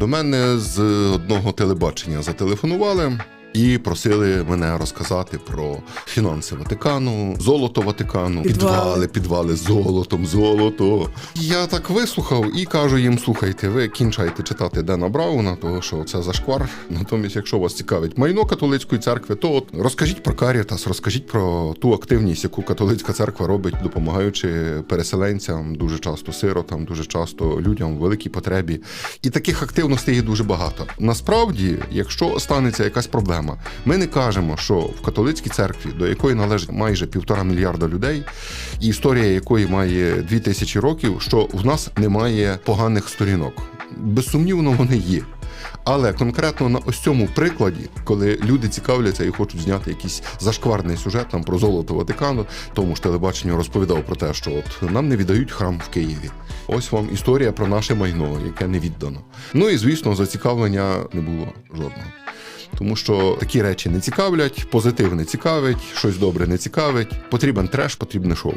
До мене з одного телебачення зателефонували. І просили мене розказати про фінанси Ватикану, золото Ватикану, Підвали. підвали, підвали з золотом, золото. Я так вислухав і кажу їм: слухайте, ви кінчайте читати Дена Брауна, того що це зашквар. Натомість, якщо вас цікавить майно католицької церкви, то от розкажіть про Карітас, розкажіть про ту активність, яку католицька церква робить, допомагаючи переселенцям, дуже часто сиротам, дуже часто людям в великій потребі. І таких активностей є дуже багато. Насправді, якщо станеться якась проблема, ми не кажемо, що в католицькій церкві, до якої належить майже півтора мільярда людей, і історія якої має дві тисячі років, що в нас немає поганих сторінок. Безсумнівно, вони є. Але конкретно на ось цьому прикладі, коли люди цікавляться і хочуть зняти якийсь зашкварний сюжет там про золото Ватикану, тому ж телебаченню розповідав про те, що от нам не віддають храм в Києві. Ось вам історія про наше майно, яке не віддано. Ну і звісно, зацікавлення не було жодного. Тому що такі речі не цікавлять, позитив не цікавить, щось добре не цікавить. Потрібен треш, потрібне шоу.